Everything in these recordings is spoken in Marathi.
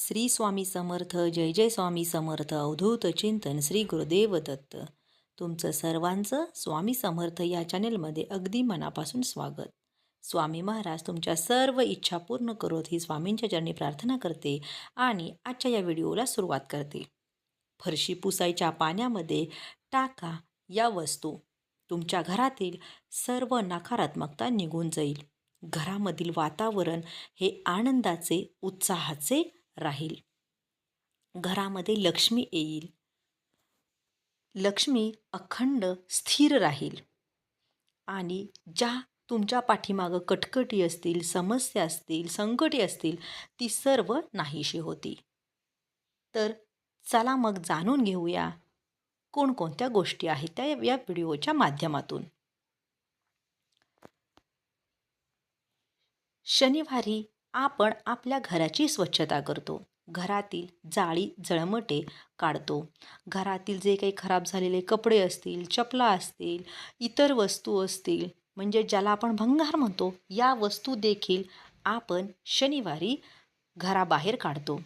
श्री स्वामी समर्थ जय जय स्वामी समर्थ अवधूत चिंतन श्री गुरुदेव दत्त. तुमचं सर्वांचं स्वामी समर्थ या चॅनेलमध्ये अगदी मनापासून स्वागत. स्वामी महाराज तुमच्या सर्व इच्छा पूर्ण करोत ही स्वामींच्या चरणी प्रार्थना करते आणि आजच्या या व्हिडिओला सुरुवात करते. फरशी पुसायच्या पाण्यामध्ये टाका या वस्तू. तुमच्या घरातील सर्व नकारात्मकता निघून जाईल. घरामधील वातावरण हे आनंदाचे उत्साहाचे राहील. घरामध्ये लक्ष्मी येईल. लक्ष्मी अखंड स्थिर राहील. आणि ज्या तुमच्या पाठीमागं कटकटी असतील समस्या असतील संकटी असतील ती सर्व नाहीशी होती. तर चला मग जाणून घेऊया कोणकोणत्या गोष्टी आहेत त्या या व्हिडिओच्या माध्यमातून. शनिवारी आपण आपल्या घराची स्वच्छता करतो. घरातील जाळी जळमटे काढतो. घरातील जे काही खराब झालेले कपडे असतील चपला असतील इतर वस्तू असतील म्हणजे ज्याला आपण भंगार म्हणतो या वस्तू देखील आपण शनिवारी घराबाहेर काढतो.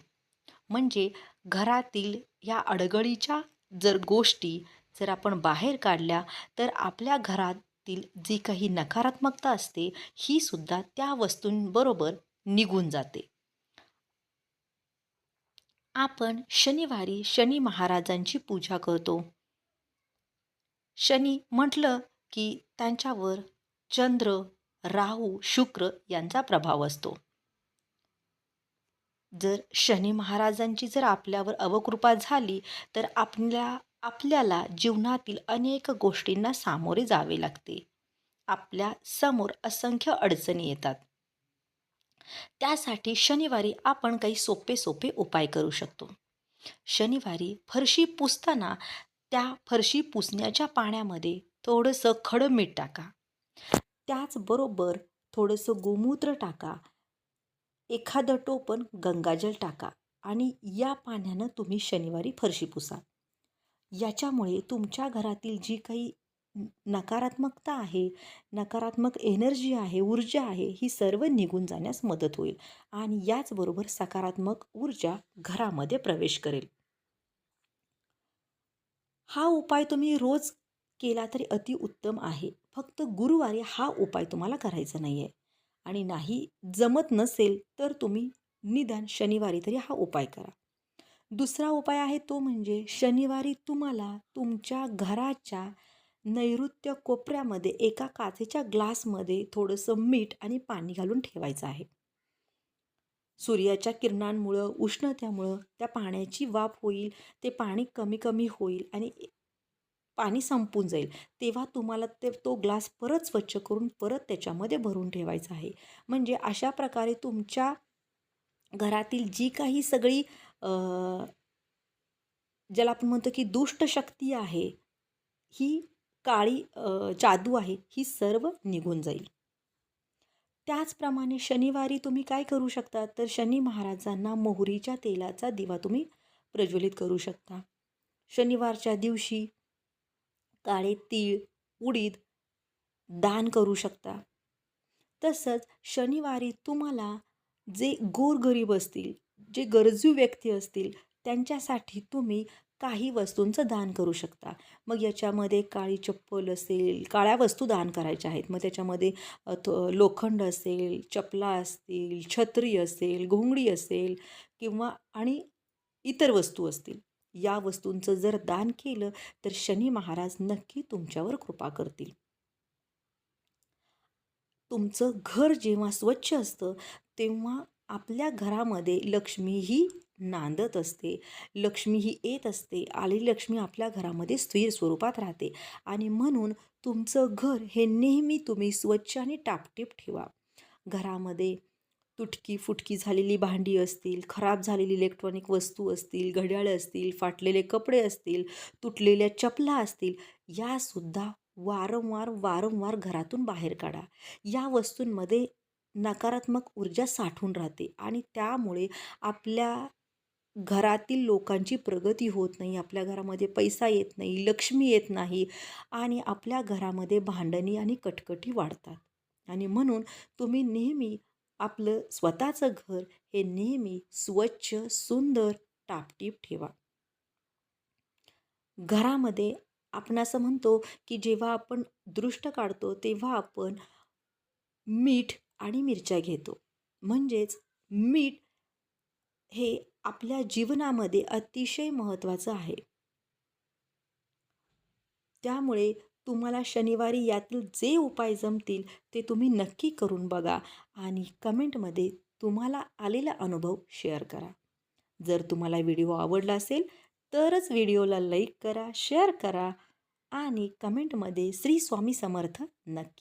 म्हणजे घरातील या अडगळीच्या जर गोष्टी जर आपण बाहेर काढल्या तर आपल्या घरातील जी काही नकारात्मकता असते ही सुद्धा त्या वस्तूंबरोबर निघून जाते. आपण शनिवारी शनी महाराजांची पूजा करतो. शनी म्हटलं की त्यांच्यावर चंद्र राहू शुक्र यांचा प्रभाव असतो. जर शनी महाराजांची जर आपल्यावर अवकृपा झाली तर आपल्या आपल्याला जीवनातील अनेक गोष्टींना सामोरे जावे लागते. आपल्यासमोर असंख्य अडचणी येतात. त्यासाठी शनिवारी आपण काही सोपे सोपे उपाय करू शकतो. शनिवारी फरशी पुसताना त्या फरशी पुसण्याच्या पाण्यामध्ये थोडंसं खडं मीठ टाका. त्याचबरोबर थोडंसं गोमूत्र टाका. एखादं टोपण गंगाजल टाका आणि या पाण्यानं तुम्ही शनिवारी फरशी पुसा. याच्यामुळे तुमच्या घरातील जी काही नकारात्मकता आहे नकारात्मक एनर्जी आहे ऊर्जा आहे ही सर्व निघून जाण्यास मदत होईल आणि याचबरोबर सकारात्मक ऊर्जा घरामध्ये प्रवेश करेल. हा उपाय तुम्ही रोज केला तरी अतिउत्तम आहे. फक्त गुरुवारी हा उपाय तुम्हाला करायचा नाही आहे आणि नाही जमत नसेल तर तुम्ही निदान शनिवारी तरी हा उपाय करा. दुसरा उपाय आहे तो म्हणजे शनिवारी तुम्हाला तुमच्या घराच्या नैऋत्य कोपऱ्यामध्ये एका काचेच्या ग्लासमध्ये थोडंसं मीठ आणि पाणी घालून ठेवायचं आहे. सूर्याच्या किरणांमुळं उष्णतेमुळं त्या पाण्याची वाफ होईल ते पाणी कमी कमी होईल आणि पाणी संपून जाईल. तेव्हा तुम्हाला ते तो ग्लास परत स्वच्छ करून परत त्याच्यामध्ये भरून ठेवायचा आहे. म्हणजे अशा प्रकारे तुमच्या घरातील जी काही सगळी ज्याला आपण म्हणतो की दुष्ट शक्ती आहे ही काळी जादू आहे ही सर्व निघून जाईल. त्याचप्रमाणे शनिवारी तुम्ही काय करू शकता? तर शनी महाराजांना मोहरीच्या तेलाचा दिवा तुम्ही प्रज्वलित करू शकता. शनिवारच्या दिवशी काळे तीळ उडीद दान करू शकता. तसंच शनिवारी तुम्हाला जे गोरगरीब असतील जे गरजू व्यक्ती असतील त्यांच्यासाठी तुम्ही काही वस्तूंचं दान करू शकता. मग याच्यामध्ये काळी चप्पल असेल काळ्या वस्तू दान करायच्या आहेत. मग त्याच्यामध्ये लोखंड असेल चपला असतील छत्री असेल घोंगडी असेल किंवा आणि इतर वस्तू असतील. या वस्तूंचं जर दान केलं तर शनी महाराज नक्की तुमच्यावर कृपा करतील. तुमचं घर जेव्हा स्वच्छ असतं तेव्हा आपल्या घरामध्ये लक्ष्मी ही नांदत असते. लक्ष्मी ही येत असते. आलेली लक्ष्मी आपल्या घरामध्ये स्थिर स्वरूपात राहते. आणि म्हणून तुमचं घर हे नेहमी तुम्ही स्वच्छ आणि टापटीप ठेवा. घरामध्ये तुटकी फुटकी झालेली भांडी असतील खराब झालेली इलेक्ट्रॉनिक वस्तू असतील घड्याळं असतील फाटलेले कपडे असतील तुटलेल्या चपला असतील यासुद्धा वारंवार वारंवार घरातून बाहेर काढा. या वस्तूंमध्ये नकारात्मक ऊर्जा साठून राहते आणि त्यामुळे आपल्या घरातील लोकांची प्रगती होत नाही आपल्या घरामध्ये पैसा येत नाही लक्ष्मी येत नाही आणि आपल्या घरामध्ये भांडणी आणि कटकटी वाढतात. आणि म्हणून तुम्ही नेहमी आपलं स्वतःचं घर हे नेहमी स्वच्छ सुंदर टापटीप ठेवा. घरामध्ये आपण असं म्हणतो की जेव्हा आपण दृष्ट काढतो तेव्हा आपण मीठ आणि मिरच्या घेतो. म्हणजेच मीठ हे आपल्या जीवनामध्ये अतिशय महत्त्वाचं आहे. त्यामुळे तुम्हाला शनिवारी यातील जे उपाय जमतील ते तुम्ही नक्की करून बघा आणि कमेंटमध्ये तुम्हाला आलेला अनुभव शेअर करा. जर तुम्हाला व्हिडिओ आवडला असेल तरच व्हिडिओला लाईक करा शेअर करा आणि कमेंटमध्ये श्री स्वामी समर्थ नक्की